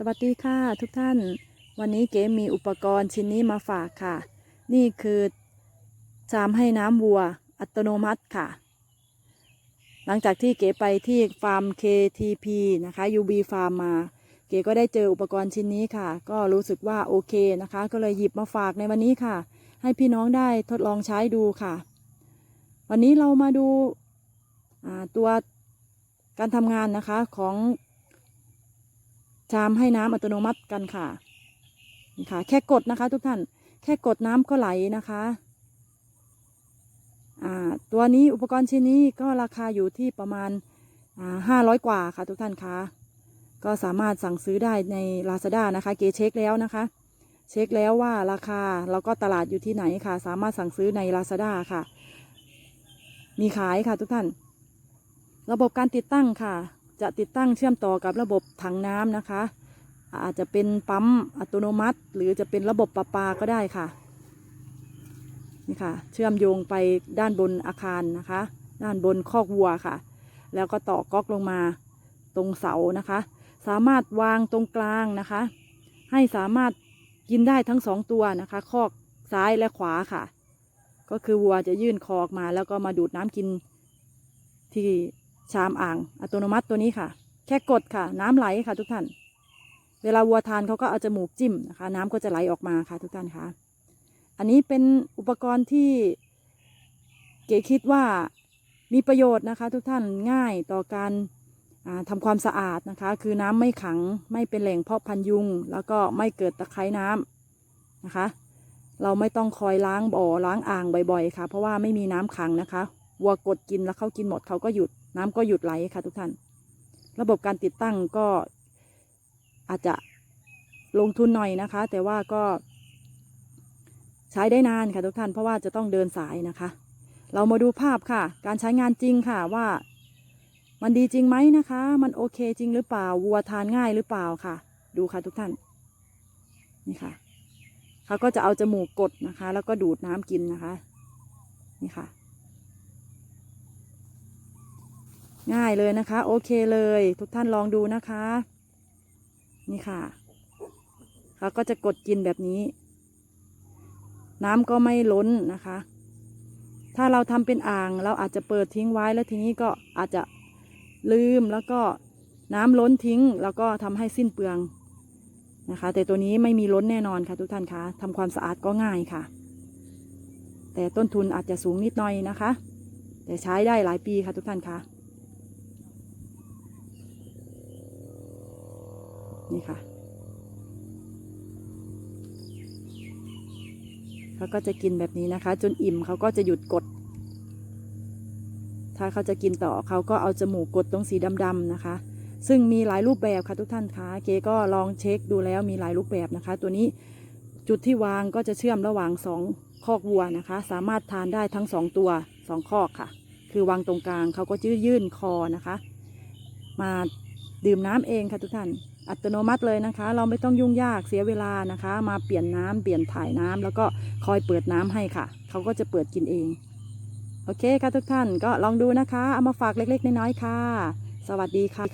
สวัสดีค่ะทุกท่าน วันนี้เก๋มีอุปกรณ์ชิ้นนี้มาฝากค่ะ นี่คือชามให้น้ำวัวอัตโนมัติค่ะ หลังจากที่เก๋ไปที่ฟาร์ม KTP นะคะ UB ฟาร์มมา เก๋ก็ได้เจออุปกรณ์ชิ้นนี้ค่ะ ก็รู้สึกว่าโอเคนะคะ ก็เลยหยิบมาฝากในวันนี้ค่ะ ให้พี่น้องได้ทดลองใช้ดูค่ะ วันนี้เรามาดูาตัวการทำงานนะคะของ ชามให้น้ำอัตโนมัติกันค่ะนี่ค่ะ แค่กดนะคะ ทุกท่าน แค่กดน้ำก็ไหลนะคะอ่าตัวนี้อุปกรณ์ชิ้นนี้ก็ราคาอยู่ที่ประมาณห้าร้อยกว่าค่ะทุกท่านคะก็สามารถสั่งซื้อได้ใน Lazada นะคะ เกเช็คแล้วนะคะ เช็คแล้วว่าราคาแล้วก็ตลาดอยู่ที่ไหนค่ะ สามารถสั่งซื้อใน Lazada ค่ะ มีขายค่ะทุกท่าน ระบบการติดตั้งค่ะ จะติดตั้งเชื่อมต่อกับระบบถังน้ำนะคะ อาจจะเป็นปั๊มอัตโนมัติ หรือจะเป็นระบบประปาก็ได้ค่ะนี่ค่ะ เชื่อมโยงไปด้านบนอาคารนะคะ ด้านบนคอกวัวค่ะ แล้วก็ต่อก๊อกลงมาตรงเสานะคะ สามารถวางตรงกลางนะคะ ให้สามารถกินได้ทั้งสองตัวนะคะ คอกซ้ายและขวาค่ะ ก็คือวัวจะยื่นคอออกมาแล้วก็มาดูดน้ำกินที่ ชามอ่างอัตโนมัติตัวนี้ค่ะ แค่กดค่ะ น้ำไหลค่ะทุกท่าน เวลาวัวทานเขาก็เอาจมูกจิ้มนะคะ น้ำก็จะไหลออกมาค่ะ ทุกท่านคะอันนี้เป็นอุปกรณ์ที่เก๋คิดว่ามีประโยชน์นะคะ ทุกท่านง่ายต่อการอ่าทำความสะอาดนะคะ คือน้ำไม่ขังไม่เป็นแหล่งเพาะพันยุง แล้วก็ไม่เกิดตะไคร่น้ำนะคะ เราไม่ต้องคอยล้างบ่อล้างอ่างบ่อยๆ ค่ะ เพราะว่าไม่มีน้ำขังนะคะ วัวกดกินแล้วเขากินหมดเขาก็หยุดน้ำก็หยุดไหลค่ะทุกท่าน ระบบการติดตั้งก็อาจจะลงทุนหน่อยนะคะ แต่ว่าก็ ใช้ได้นานค่ะทุกท่าน เพราะว่าจะต้องเดินสายนะคะ เรามาดูภาพค่ะ การใช้งานจริงค่ะว่า มันดีจริงไหมนะคะ มันโอเคจริงหรือเปล่าวัวทานง่ายหรือเปล่าค่ะ ดูค่ะทุกท่าน นี่ค่ะเขาก็จะเอาจมูกกดนะคะ แล้วก็ดูดน้ำกินนะคะ นี่ค่ะ ง่ายเลยนะคะ โอเคเลย ทุกท่านลองดูนะคะ นี่ค่ะเขาก็จะกดกินแบบนี้ น้ำก็ไม่ล้นนะคะ ถ้าเราทำเป็นอ่างเราอาจจะเปิดทิ้งไว้แล้วทีนี้ก็อาจจะลืมแล้วก็น้ำล้นทิ้ง แล้วก็ทำให้สิ้นเปลืองนะคะ แต่ตัวนี้ไม่มีล้นแน่นอนค่ะ ทุกท่านคะทำความสะอาดก็ง่ายค่ะ แต่ต้นทุนอาจจะสูงนิดหน่อยนะคะ แต่ใช้ได้หลายปีค่ะทุกท่านคะ นี่ค่ะเขาก็จะกินแบบนี้นะคะ จนอิ่มเขาก็จะหยุดกด ถ้าเขาจะกินต่อเขาก็เอาจมูกกดตรงสีดำๆนะคะ ซึ่งมีหลายรูปแบบค่ะทุกท่านคะเกก็ลองเช็คดูแล้วมีหลายรูปแบบนะคะ ตัวนี้จุดที่วางก็จะเชื่อมระหว่างสองคอกวัวนะคะ สามารถทานได้ทั้งสองตัวสองคอกค่ะ คือวางตรงกลางเขาก็จะยื่นคอนะคะ มา ดื่มน้ำเองค่ะทุกท่าน อัตโนมัติเลยนะคะ เราไม่ต้องยุ่งยากเสียเวลานะคะ มาเปลี่ยนน้ำเปลี่ยนถ่ายน้ำแล้วก็คอยเปิดน้ำให้ค่ะ เขาก็จะเปิดกินเอง โอเคค่ะทุกท่านก็ลองดูนะคะ เอามาฝากเล็กๆน้อยๆค่ะ สวัสดีค่ะ